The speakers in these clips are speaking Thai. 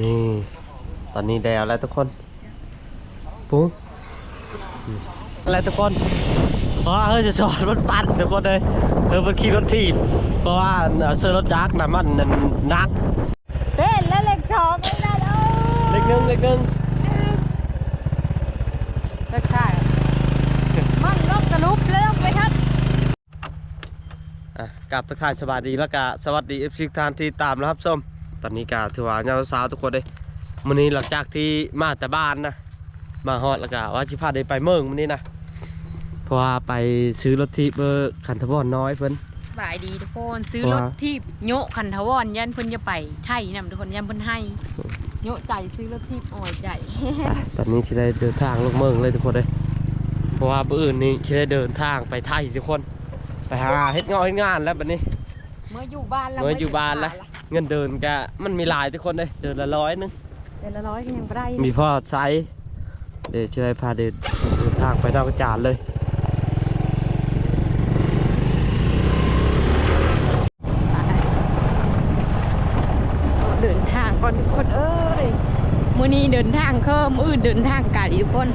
นี่ ตอนนี้แดวแล้วทุกคนปุ้งอะไรทุกคนเพราะว่าเฮ้ยจะจอดรถปั่นทุกคนเลยเออมันขี่รถทีบเพราะว่าเอาซื้อรถยักษ์นะมันนั่นนักเต้นแล้วเล็กสองเองนะเออเล็กนึงเล็กนึงก็ใช่มันลบกระลุบแล้วไปทัดอะกลับทักทายสวัสดีแล้วก็สวัสดีเอฟซีทานที่ตามนะครับส้ม ตอนนี้ก็ถือว่าเงาสาวทุกคนเลยมื้อนี้หลังจากที่มาแต่บ้านนะมาฮอดแล้วก็ว่าจิพาได้ไปเมืองมื้อนี้นะเพราะว่าไปซื้อรถที่เบอร์คันทบอนน้อยเพิ่นบายดีทุกคนซื้อว้ารถที่โยคันทวอนยันเพิ่นจะไปไทยนำทุกคนยันเพิ่นให้โยใจซื้อรถที่อ่อยใจอะตอนนี้จะได้เดินทางลงเมืองเลยทุกคนเลยเพราะว่าเมื่ออื่นนี้จะได้เดินทางไปไทยทุกคน ไปหาเฮ็ดงานเฮ็ดงานแล้วบัดนี้ เมื่ออยู่บ้านแล้วเมื่ออยู่บ้านแล้ว เงินเดินก็มันมีหลายทุกคนเลยเดินละร้อยนึงเดือนละร้อยก็ยังบ่ได้มีพ่อไซส์เดี๋ยวจะได้พาเดินเดินทางไปนอกจานเลยเดินทางก่อนทุกคนเอ้ยมื้อนี้เดินทางเพิ่มมื้ออื่นเดินทางไกลทุกคน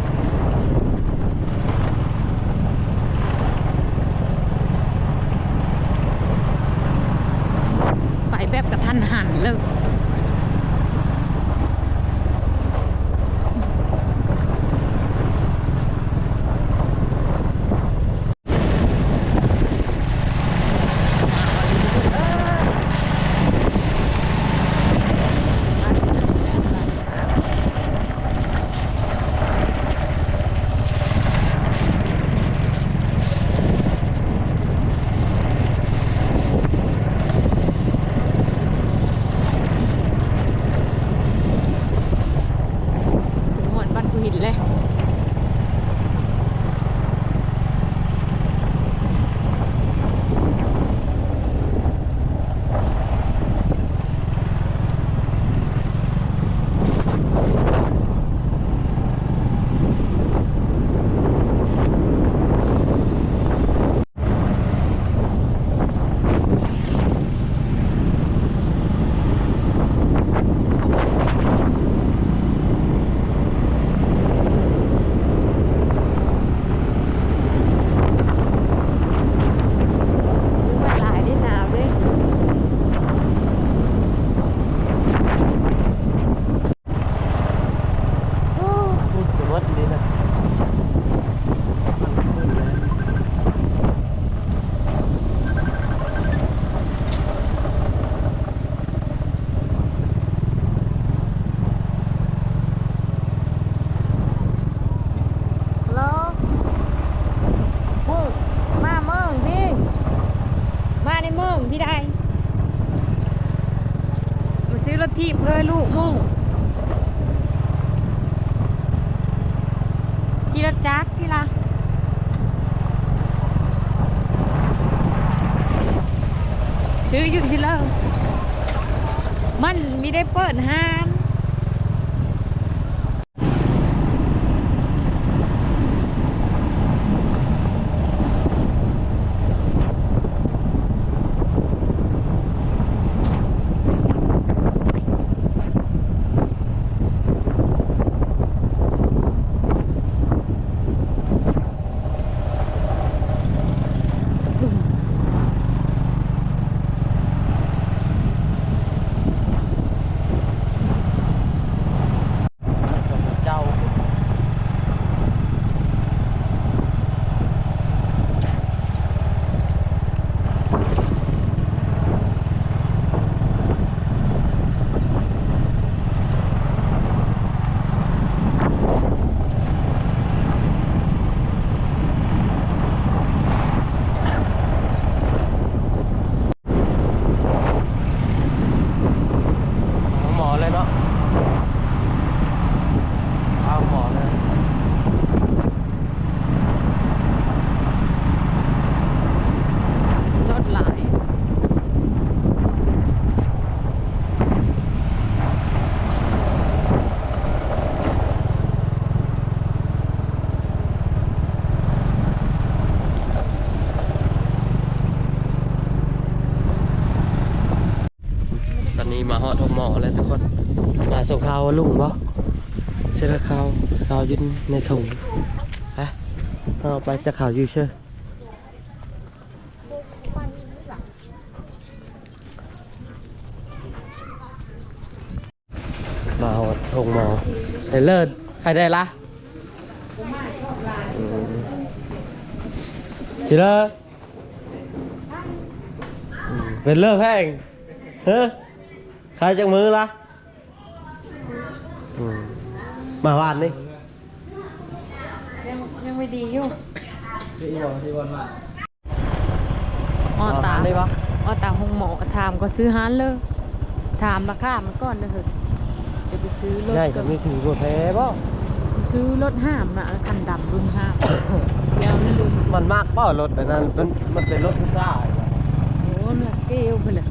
ไม่ได้ มาซื้อรถที่เพื่อลูกมุ่งกี่รถจักรพี่ละซื้ออยู่สิเลยมันมีได้เปิดห้าน เจ้า เอาหมอเลยเนาะเอาหมอเลย รถหลาย ต อนนี้มาฮอดหมอเลยทุกคน มาส่งข่าวว่าลุงบ่เสร็จแล้วข่าวข่าวอยืนในถุงไปเอาไปจะข่าวอยู่เชื่อมาเอาถุงหมอเห็นเลิศใครได้ละอืมจิเลออืมเป็นเลิศแพงเฮ้ย ใครจากมือละอืมมาวานนี่ยังยังไม่ดีอยู่ที่บอกที่วันมาอ้อตาได้ปะอ้อตาหงหมอถามก็ซื้อหานเลยถามราคามันก่อนนะเถอะเดี๋ยวไปซื้อรถง่ายกักับบมีถือบัวแพ้บ่ซื้อรถห้ามอะคันดำรุ่นห้ามยาวนั่นรุ่นมันมากเปล่ารถแต่นั้นมันมันเป็นรถผู้ชายโอ้เนี่ยเกลไปเลย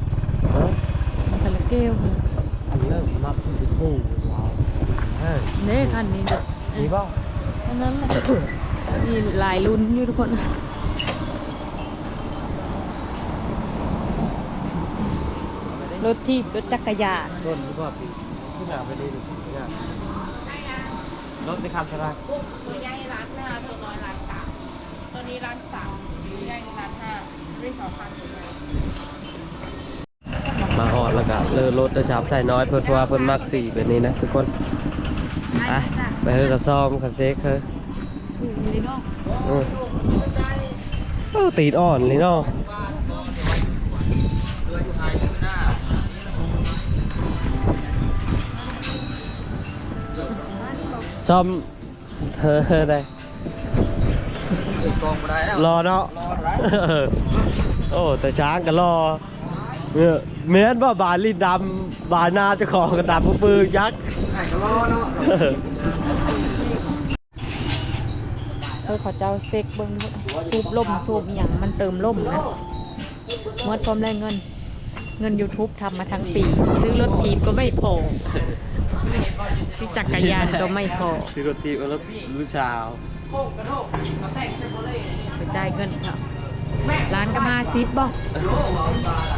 เออมันกันละเกลไปเลยอันเริ่มมากขึ้นเป็นผู้ว้าวเฮ้ยเนี่ยคันนี้เด็กมีบ่อันนั้นแหละมีหลายรุ่นอยู่ทุกคนรถทีบรถจักรยานต้นหรือว่าปีขึ้นหนาไปดีดูงานรถในคันเท่าไรตัวใหญ่ร้านห้าตัวน้อยร้านสามตัวนี้ร้านสามตัวใหญ่ร้านห้าด้วยสองพันตัวใหญ่ มาหอดแล้วก็เลิรถจะชับใส่น้อยเพื่อว่าเพิ่นมักสี่แบบนี้นะทุกคนไปไปเฮอกระซ่อมคันเซ็กเฮอถูกเลยเนาะเออเออตีนอ่อนเลยเนาะซ่อมเธอได้กองมาได้แล้วรอเนาะรอได้เออโอ้แต่ช้างก็รอ เออเม้นว่าบานลินดำบานหนาเจะของกระดับปืนยักษ์ไอ้ก็รอเนาะเออเออเขาเจ้าเซ็กเบิ้งทุกคนสูบลมสูบหยังมันเติมลมนะเมื่อพร้อมได้เงิน เงิน YouTube ทำมาทั้งปี ซื้อรถทีมก็ไม่พอซื้อจักรยานก็ไม่พอซื้อรถทีรถลูกชาวไปจ่ายเงินครับร้านก็มาซิปบอกหน้าตุกเกลงพวกแต่กระเบื้องนี้แต่กระสายดึกเบรกกับ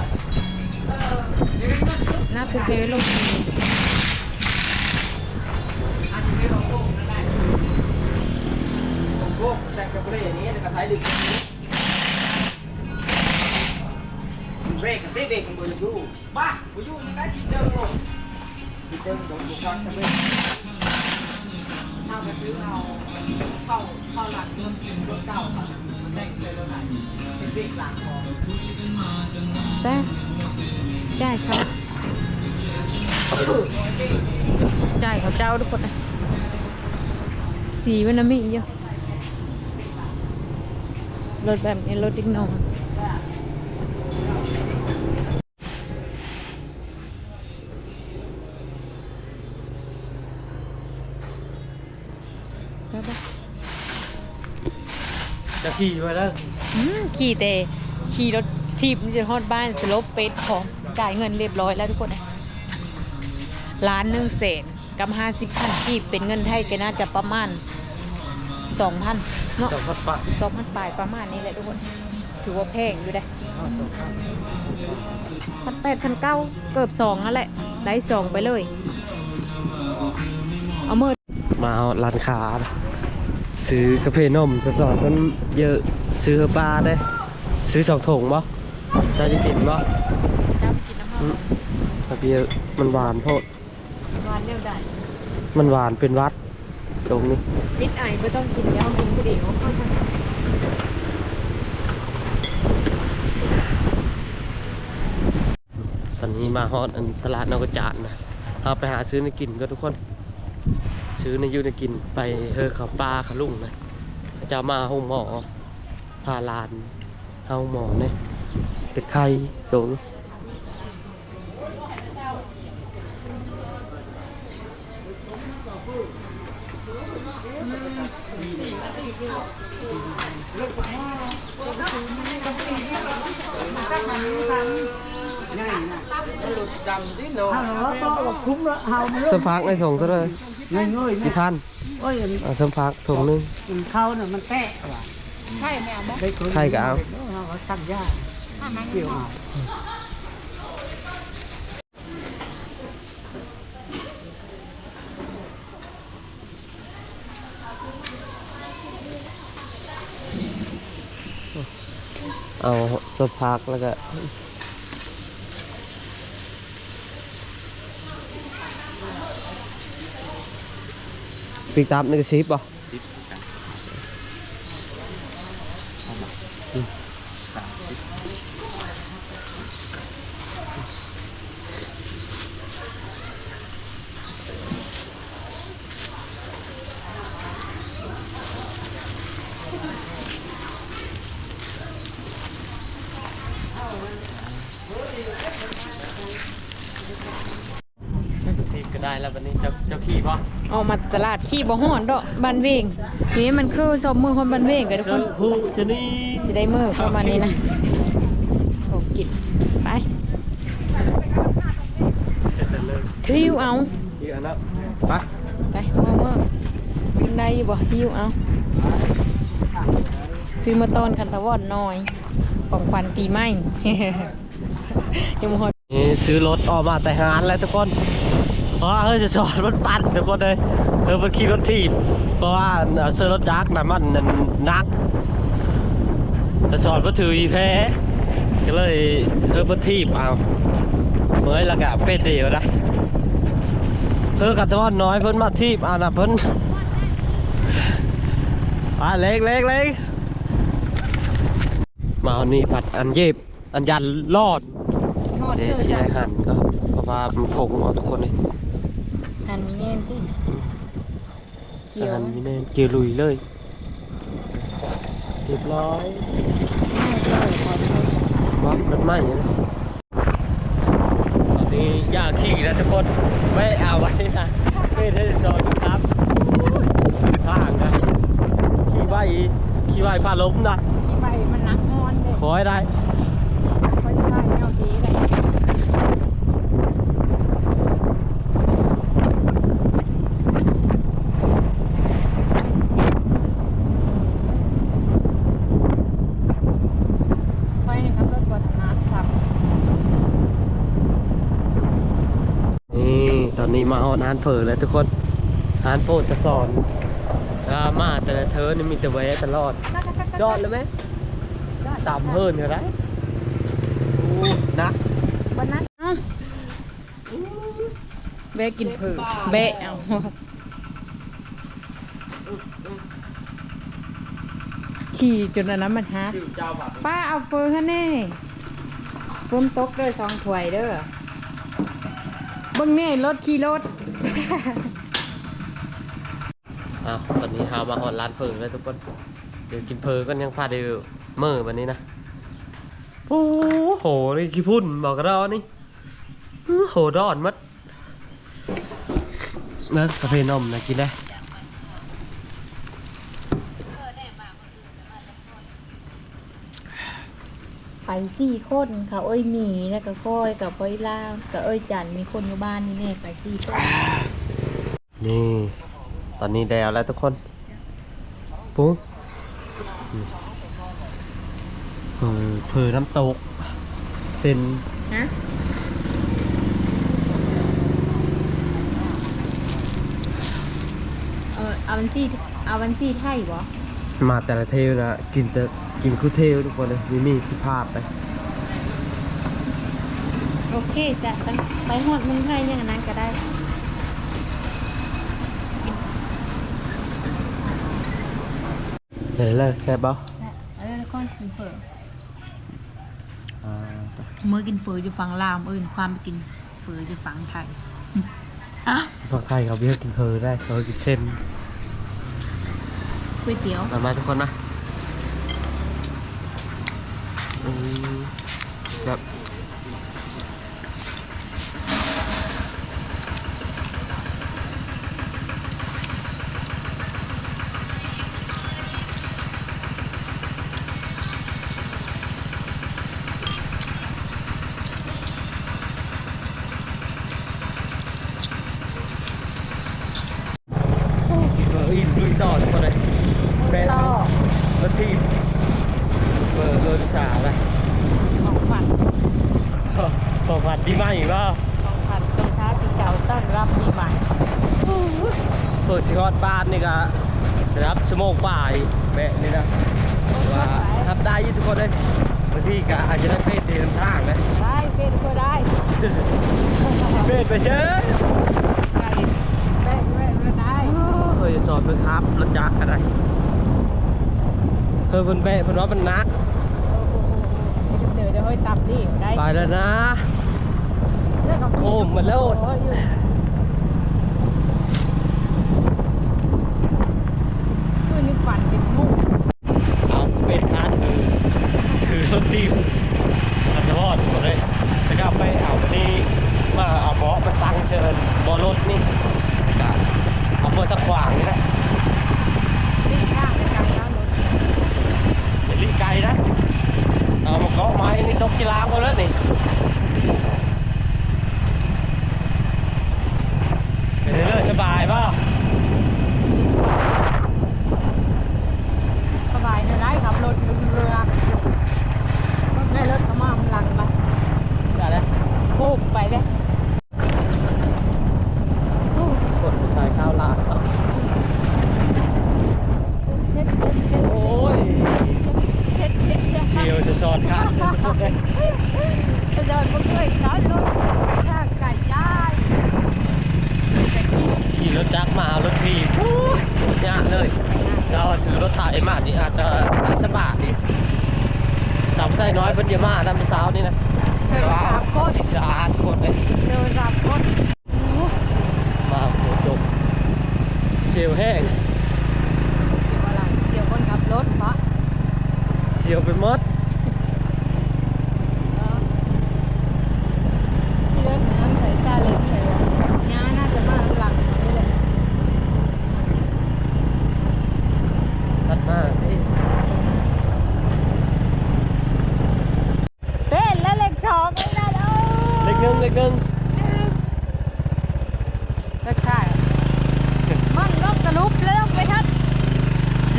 เบรกกับมือดูบ้ากูอยู่ยังไงที่เดิมหมดที่เดิมโดนกูฟังกระเบื้องเอาไปซื้อเอาเข้าเข้าหลังรถรถเก่ามาแท่งเลยรถไหนเป็นเบรกหลังของแต่จ่ายเขาจ่ายเขาเจ้าทุกคนนะสีมันนะมีเยอะรถแบบนี้รถดิกนองใช่ปะจะขี่ไปแล้วอืมขี่แต่ขี่รถทีบมันจะฮอดบ้านสลบเป็ดของ จ่ายเงินเรียบร้อยแล้วทุกคนนะล้านหนึ่งแสนกับห้าสิบพันกีบเป็นเงินไทยก็น่าจะประมาณสองพันเนาะจอดพัดปะสองพันปลายประมาณนี้แหละทุกคนถือว่าแพงอยู่ได้พันแปดพันเก้าเกือบสองนั่นแหละได้สองไปเลย เอาเมื่อมาเอาร้านค้านะซื้อกาแฟนมสตอร์มันเยอะซื้อปลาได้ ซื้อสองถุงบ่จะจะกินบ่ จำกินน้ำมันอืมกาแฟมันหวานโพดวานเดียวได้มันหวานเป็นหวัดตรงนี้มิดไอไม่ต้องกินยากินผู้เดียวตอนนี้มาฮอดอันตลาดนอกจานนะเอาไปหาซื้อในกินก็ทุกคน ซื้อในอยูในกินไปเฮอเขาปลาเขาลุ่งนะจะมาห้องหมอพาลานห้องหมอเนี่ยเป็ดไข่ตรงนี้ สมพักในถุงเท่าไหร่สิพันสมพักถุงนึงเขาเนี่ยมันแตะว่ะใช่แมวบอกใครก็เอาเขาสั่งยาเกี่ยวเอา เอาสะพักแล้วก็ปีกตามนี่ก็ซิบป่ะ สิบกันเอามาสามสิบ ซิปก็ได้ แล้ววันนี้เจ้าเจ้าขี่ป่ะออกมาตลาดขี้บ่ฮ้อนดอกบ้านเวงนี่มันคือซอมมือคนบ้านเวงกันทุกเจ้าคนผู้ชะนีสิได้มือประมาณนี้นะโอกินไปเป็นเลยทิวเอาอีกอันนั้นไปไปเมื่อเมื่อกินได้อยู่บ่ทิวเอาซื้อมาต้อนคันตะวอดน้อยของขวัญปีใหม่ ยังบ่ฮอด นี่ซื้อรถออกมาแต่หานแล้วทุกคน เพราะว่าเฮ้ยจะจอดมันปั่นทุกคนเลยเออมันขี่รถทีบเพราะว่าเอาซื้อรถยักษ์นะมันนั่นนักจะจอดมาถืออีแพ้ก็เลยเออมันทีบเอาเมื่อยและกะเป็ดเดียวนะเออกัตะวันน้อยเพิ่นมาทีบอ่านะเพิ่นอ่าเล็กเล็กเล็กมาเอานี่ผัดอันเย็บอันยันรอดฮอดเดี๋เชื่ยอวจะฉันได้หั่นก็เพราะว่ามันพงเอาทุกคนเลย หันมีแน่นติเกี่ยวหั่นนี่แน่เกี่ยวลุยเลยเรียบร้อยบล็อกรถไหม้นะตอนนี้อยากขี่นะทุกคนไม่เอาไว้นะไม่ได้จอดครับข้างนะขี่ไว้ขี่ไว้พาล้มนะที่ไปมันนักงอนเด้ขอให้ได้เขาจะได้แนวดีได้ไปให้ขับรถกว่าทางนั้นครับ นี่ตอนนี้ มาเอานานเผลอแล้วทุกคนนานโปรดจะสอนดราม่าแต่ละเธอนี่มีแต่แวะตลอดยอดเลยไหมต่ำเฮิร์นเหรอไรโอ้นักวันนั้นเอ้าแบะกินเผือกแบะเอาขี่จนอันนั้นมันฮักชื่อเจ้าบัตรป้าเอาเฟอร์ให้แน่เฟิมตกเด้อสองถ้วยเด้อเบังแน่รถขี่รถ อ้าวตอนนี้หามาหอดร้านเผลอแล้วทุกคน เดี๋ยวกินเพลก็ยังพาเดียวเมื่อวันนี้นะ โอ้โห นี่ขี้พุ่นบอกกับเรานี่อื้อโหดอนมัดนั่นกาแฟนมนะกินได้ ไปสี่คนค่ะเอ้ยหมีแล้วก็ก้อยกับก้อยล่างกับเอ้ยจันมีคนอยู่บ้านนี่แน่ไปสี่คนนี่ ตอนนี้แดวแล้วทุกคนปุ๊บเออเพอน้ำตกเส้นฮะเออเอาวันซี่เอาวันซี่ไทยบ่มาแต่ละเทลนะกินแต่ กินคู่เทลทุกคนเลยมีมีสิภาพไปโอเคจ้ะไปไปฮอดเมืองไทยอย่างนั้นก็ได้เห็นเลยแซ่บป่ะเออแล้วก็กินเฟออ่าเมื่อกินเฟออยู่ฝั่งลาวเอื่นความไปกินเฟออยู่ฝั่งไทยอะภาคไทยเขาเรียกกินเพอได้เขากินเส้นก๋วยเตี๋ยวมามาทุกคนนะอืมแบบกินเบอร์อินลุยต่อทุกคนเลยแบะต่อรถทีม เลยร์เบอร์วิาอไรของพันสองพันปีใหม่เปล่าสองพันเป็ท้าปีเก่าต้อนรับปีใหม่เปิดชิคอดบ้านนี่ก็รับชั่วโมงป่ายแม่นี่นะว่าทับได้ยี่ทุกคนเลยบางทีก็อาจจะได้เพศเดินทางนะได้เพศก็ได้เพศไปเชิญสอนไปครับรถจักรอะไรเธอคนเบะคนว่ามันนัก เดี๋ยตับดิไปแล้วนะ โคมมาแล้ว โอ้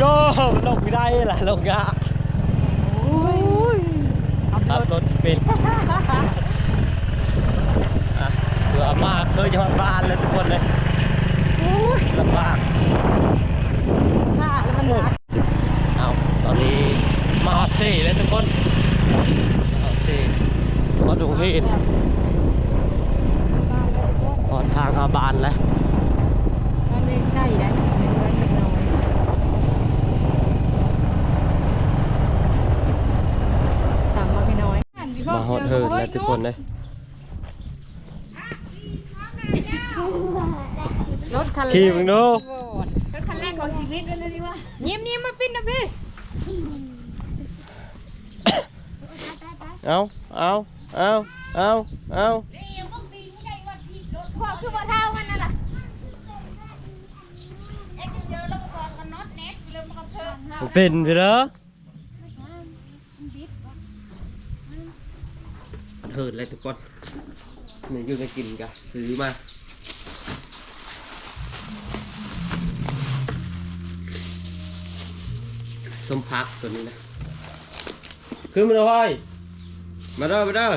โย่มันลงไม่ได้ล่ะลงยากะขับรถเป็นเบื่อมากเคยยอดบ้านเลยทุกคนเลยลำบากเอาตอนนี้มาฮอตซีเลยทุกคนฮอตซีมาดูดหินฮอตทางอาบานเลยมันไม่ใช่นะ ฮอตเฮิร์นนะทุกคนนะรถคันแรกถคันแรกของชีวิตเลยดีว่าเยิ้มยิ้มมาปิ้นนะพี่เอาเอาเอาเอาเอาพอคืเนป็นไปเด้อ ทิดเลยทุกคนนี่อยู่ในกินกันซื้อมาส้มพักตัวนี้นะ ขึ้นมาเลยมาเด้อมาเด้อ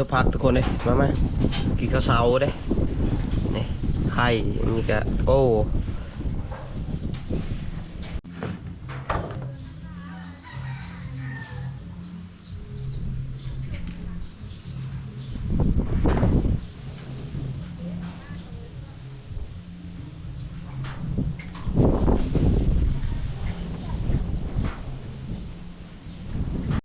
สักพักทุกคนเลยมาไหมกินข้าวเช้าเลยนี่ไข่มีกะโอ้